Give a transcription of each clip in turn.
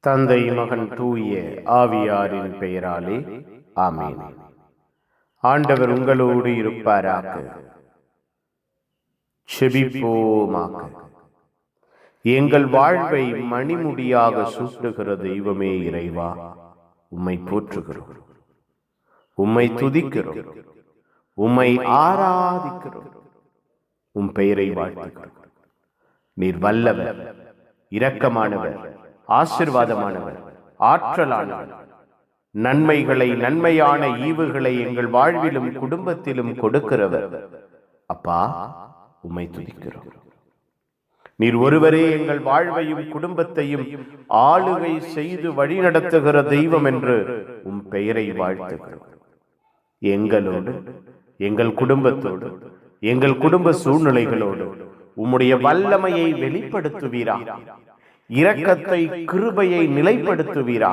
தந்தை மகன் தூய ஆவியாரின் பெயராலே ஆமீன். ஆண்டவர் உங்களோடு இருப்பாராக. செபிப்போமாக. எங்கள் வாழ்வை மணிமுடியாக சூட்டுகிற தெய்வமே இறைவா உம்மை போற்றுகிறோம். உம்மை துதிக்கிறோம். உம்மை ஆராதிக்கிறோம். உம் பெயரை வாழ்த்துகிறோம். நீர் வல்லவர் இரக்கமானவர். ஆசிர்வாதமானவர் ஆற்றலானவர். நன்மைகளை நன்மையான ஈவுகளை எங்கள் வாழ்விலும் குடும்பத்திலும் கொடுக்கிறவர். அப்பா உமை துதிக்கிறோம். நீர் ஒருவரே எங்கள் வாழ்வையும் குடும்பத்தையும் ஆளுகை செய்து வழிநடத்துகிற தெய்வம் என்று உம் பெயரை வாழ்த்துகிறோம். எங்களோடு எங்கள் குடும்பத்தோடு எங்கள் குடும்ப சூழ்நிலைகளோடு உம்முடைய வல்லமையை வெளிப்படுத்துவீரா. இரக்கத்தை கிருபையை நிலைப்படுத்துவீரா?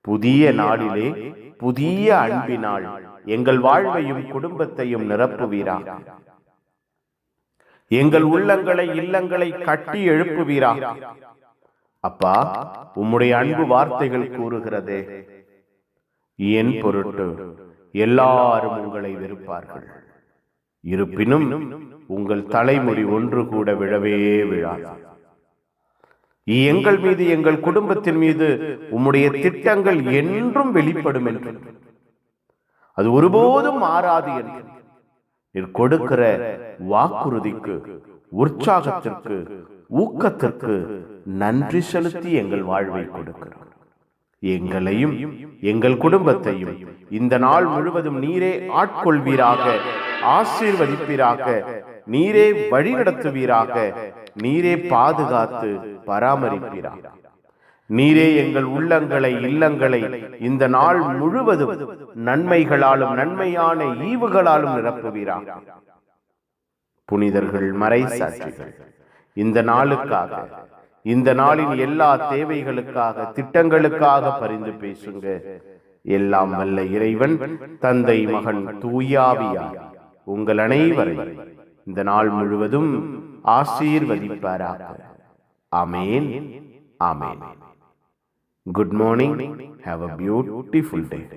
புதிய நாளிலே புதிய அன்பினால் எங்கள் வாழ்வையும் குடும்பத்தையும் நிரப்புவீரா? எங்கள் உள்ளங்களை இல்லங்களை கட்டி எழுப்புவீரா? அப்பா உம்முடைய அன்பு வார்த்தைகள் கூறுகிறதே. என் பொருட்டு எல்லாரும் உங்களை வெறுப்பார்கள். இருப்பினும் உங்கள் தலைமுடி ஒன்று கூட விழவே விழாது. எங்கள் மீது எங்கள் குடும்பத்தின் மீது உம்முடைய திட்டங்கள் என்றும் வெளிப்படும் என்று. அது ஒருபோதும் மாறாது என்று. நீர் கொடுக்கிற வாக்குறுதிக்கு உற்சாகத்திற்கு ஊக்கத்திற்கு நன்றி செலுத்தி எங்கள் வாழ்வை கொடுக்கிறோம். எங்களையும் எங்கள் குடும்பத்தையும் இந்த நாள் முழுவதும் நீரே ஆட்கொள்வீராக. ஆசீர்வதிப்பீராக. நீரே வழிநடத்துவீராக நீரே பாதுகாத்து பராமரிப்பீராக. நீரே எங்கள் உள்ளங்களை இல்லங்களை இந்த நாள் முழுவதும் நன்மைகளாலும் நன்மையான ஈவுகளாலும் நிரப்புவீராக. புனிதர்கள் மறை சாட்சிகள் இந்த நாளுக்காக இந்த நாளின் எல்லா தேவைகளுக்காக திட்டங்களுக்காக பரிந்து பேசுங்க. எல்லாம் வல்ல இறைவன் தந்தை மகன் தூயாவியா உங்கள் அனைவரை இந்த நாள் முழுவதும் ஆசீர்வதிப்பாராக. ஆமேன். ஆமேன். Good morning have a beautiful day